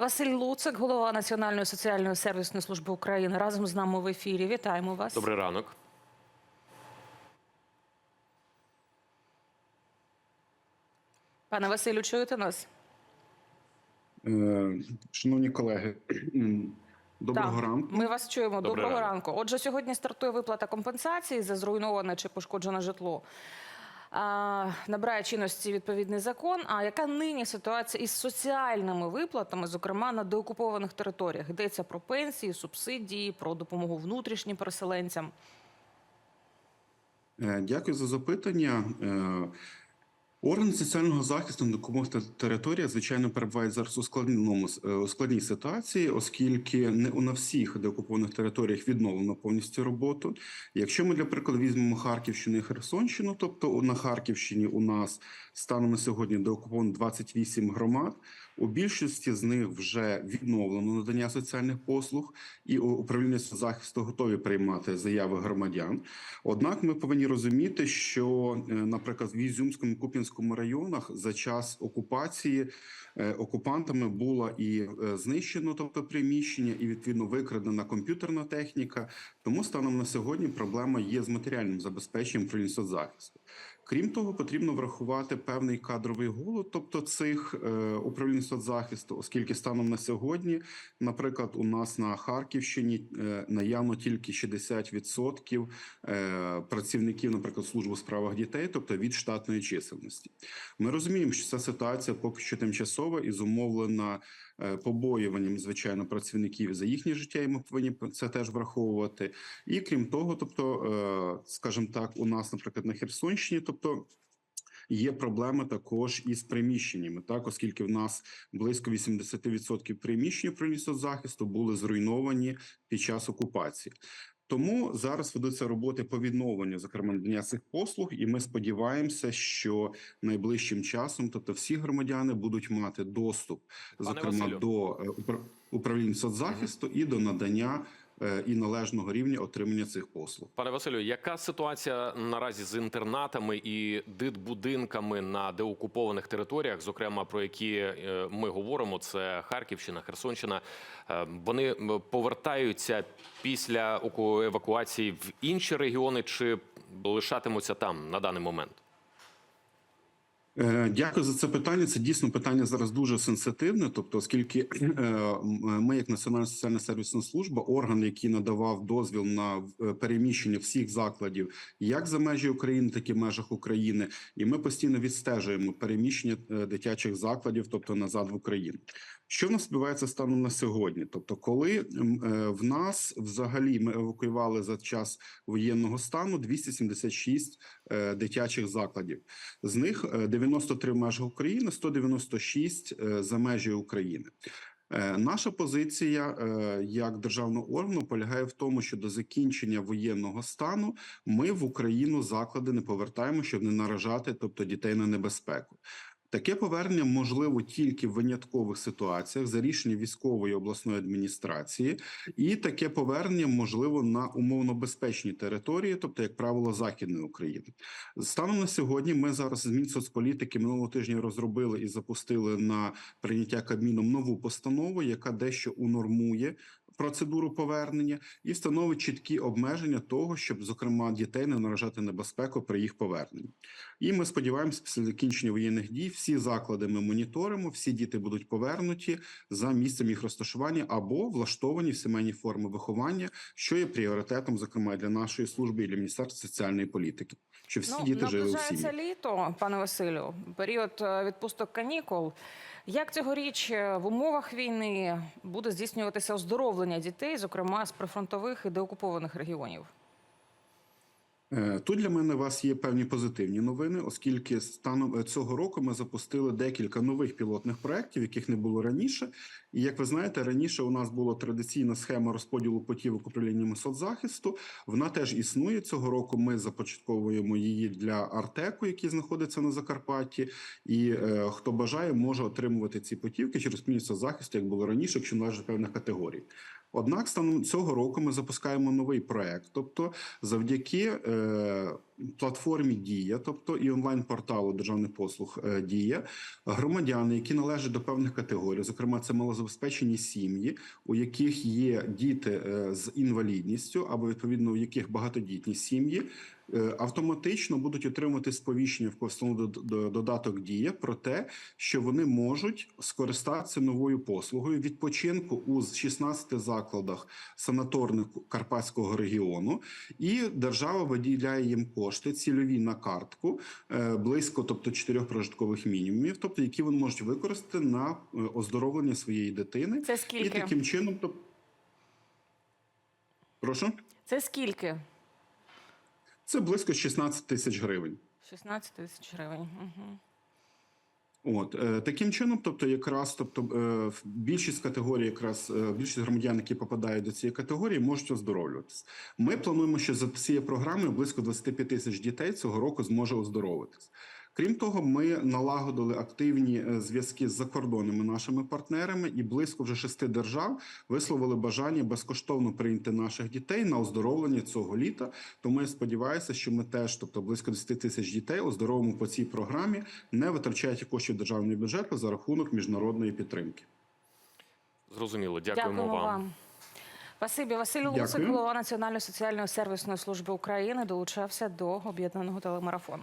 Василь Луцик, голова Національної соціальної сервісної служби України, разом з нами в ефірі. Вітаємо вас. Добрий ранок. Пане Василю, чуєте нас? Е, Шановні колеги, доброго Так, ранку. Ми вас чуємо. Добрий Доброго ранок. ранку. Отже, сьогодні стартує виплата компенсації за зруйноване чи пошкоджене житло. Набирає чинності відповідний закон. А яка нині ситуація із соціальними виплатами, зокрема на деокупованих територіях? Йдеться про пенсії, субсидії, про допомогу внутрішнім переселенцям. Е, Дякую за запитання. Органи соціального захисту на допомогти територія, звичайно, перебувають зараз у складному е, у складній ситуації, оскільки не на всіх деокупованих територіях відновлено повністю роботу. Якщо ми для прикладу візьмемо Харківщину і Херсонщину, тобто на Харківщині у нас станом на сьогодні деокуповано 28 громад. У більшості з них вже відновлено надання соціальних послуг, і управління захисту готові приймати заяви громадян. Однак ми повинні розуміти, що, е, наприклад, в Ізюмському Куп'янському районах за час окупації е, окупантами було і е, знищено, тобто приміщення, і відповідно викрадена комп'ютерна техніка. Тому станом на сьогодні проблема є з матеріальним забезпеченням управління соцзахисту. Крім того, потрібно врахувати певний кадровий голод, тобто цих е, управлінь соцзахисту, оскільки станом на сьогодні, наприклад, у нас на Харківщині е, наявно тільки 60% е, працівників, наприклад, служби у справах дітей, тобто від штатної чисельності. Ми розуміємо, що ця ситуація поки що тимчасова і зумовлена побоюванням, звичайно, працівників за їхнє життя, і ми повинні це теж враховувати. І крім того, тобто, е, скажімо так, у нас, наприклад, на Херсонщині, тобто. Є проблеми також із приміщеннями, так оскільки в нас близько 80% приміщень управління захисту були зруйновані під час окупації. Тому зараз ведуться роботи по відновленню, зокрема надання цих послуг, і ми сподіваємося, що найближчим часом, тобто всі громадяни будуть мати доступ, зокрема до е, управління соцзахисту і до надання і належного рівня отримання цих послуг. Пане Василю, яка ситуація наразі з інтернатами і дитбудинками на деокупованих територіях, зокрема про які е, ми говоримо, це Харківщина, Херсонщина. Е, Вони повертаються після евакуації в інші регіони чи лишатимуться там на даний момент? Е, Дякую за це питання. Це дійсно питання зараз дуже сенситивне. Тобто, оскільки е, ми, як Національна соціальна сервісна служба, орган, який надавав дозвіл на е, переміщення всіх закладів, як за межі України, так і в межах України, і ми постійно відстежуємо переміщення дитячих закладів, тобто назад в Україну. Що в нас відбувається станом на сьогодні? Тобто, коли е, в нас взагалі ми евакуювали за час воєнного стану 276 е, дитячих закладів. З них е, 93 в межах України, 196 е, за межі України. Е, Наша позиція е, як державного органу полягає в тому, що до закінчення воєнного стану ми в Україну заклади не повертаємо, щоб не наражати, тобто дітей на небезпеку. Таке повернення можливо тільки в виняткових ситуаціях за рішенням військової обласної адміністрації, і таке повернення можливо на умовно безпечній території, тобто, як правило, західної України. Станом на сьогодні ми зараз з Мінсоцполітики минулого тижня розробили і запустили на прийняття Кабміном нову постанову, яка дещо унормує процедуру повернення і встановить чіткі обмеження того, щоб зокрема дітей не наражати небезпеку при їх поверненні. І ми сподіваємося, після закінчення воєнних дій всі заклади ми моніторимо, всі діти будуть повернуті за місцем їх розташування або влаштовані в сімейні форми виховання, що є пріоритетом, зокрема для нашої служби і для міністерства соціальної політики, щоб всі діти жили в сім'ї. літо, пане Василю, період е, відпусток канікул. Як цьогоріч е, в умовах війни буде здійснюватися оздоровлення дітей, зокрема з прифронтових і деокупованих регіонів? Е, Тут для мене у вас є певні позитивні новини, оскільки станом е, цього року ми запустили декілька нових пілотних проєктів, яких не було раніше. І як ви знаєте, раніше у нас була традиційна схема розподілу потівок управліннями соцзахисту. Вона теж існує цього року. Ми започатковуємо її для Артеку, який знаходиться на Закарпатті. І е, хто бажає, може отримувати ці потівки через управління соцзахисту, як було раніше, якщо належить певних категорій. Однак, станом цього року ми запускаємо новий проект, тобто завдяки е, платформі Дія, тобто і онлайн порталу державних послуг е, Дія, громадяни, які належать до певних категорій, зокрема, це малозабезпечені сім'ї, у яких є діти е, з інвалідністю, або відповідно у яких багатодітні сім'ї. е, Автоматично будуть отримувати сповіщення в основному додаток Дія про те, що вони можуть скористатися новою послугою відпочинку у 16 закладах санаторних Карпатського регіону, і держава виділяє їм кошти цільові на картку е, близько, тобто чотирьох прожиткових мінімумів, тобто які вони можуть використати на е, оздоровлення своєї дитини, Це і скільки? таким чином, тобто. Прошу, Це скільки? це близько 16 тисяч гривень. 16 тисяч гривень. Угу. От е, таким чином, тобто, якраз, тобто, е, більшість категорій, якраз е, більшість громадян, які попадають до цієї категорії, можуть оздоровлюватися. Ми плануємо, що за цією програмою близько 25 тисяч дітей цього року зможе оздоровитись. Крім того, ми налагодили активні е, зв'язки з закордонними нашими партнерами, і близько вже шести держав висловили бажання безкоштовно прийняти наших дітей на оздоровлення цього літа. Тому я сподіваюся, що ми теж, тобто близько 10 тисяч дітей, оздоровимо по цій програмі, не витрачаючи коштів державного бюджету за рахунок міжнародної підтримки. Зрозуміло, дякуємо, Дякуємо вам. вам. Спасибі. Василь Лусик, голова Національної соціальної сервісної служби України, долучався до об'єднаного телемарафону.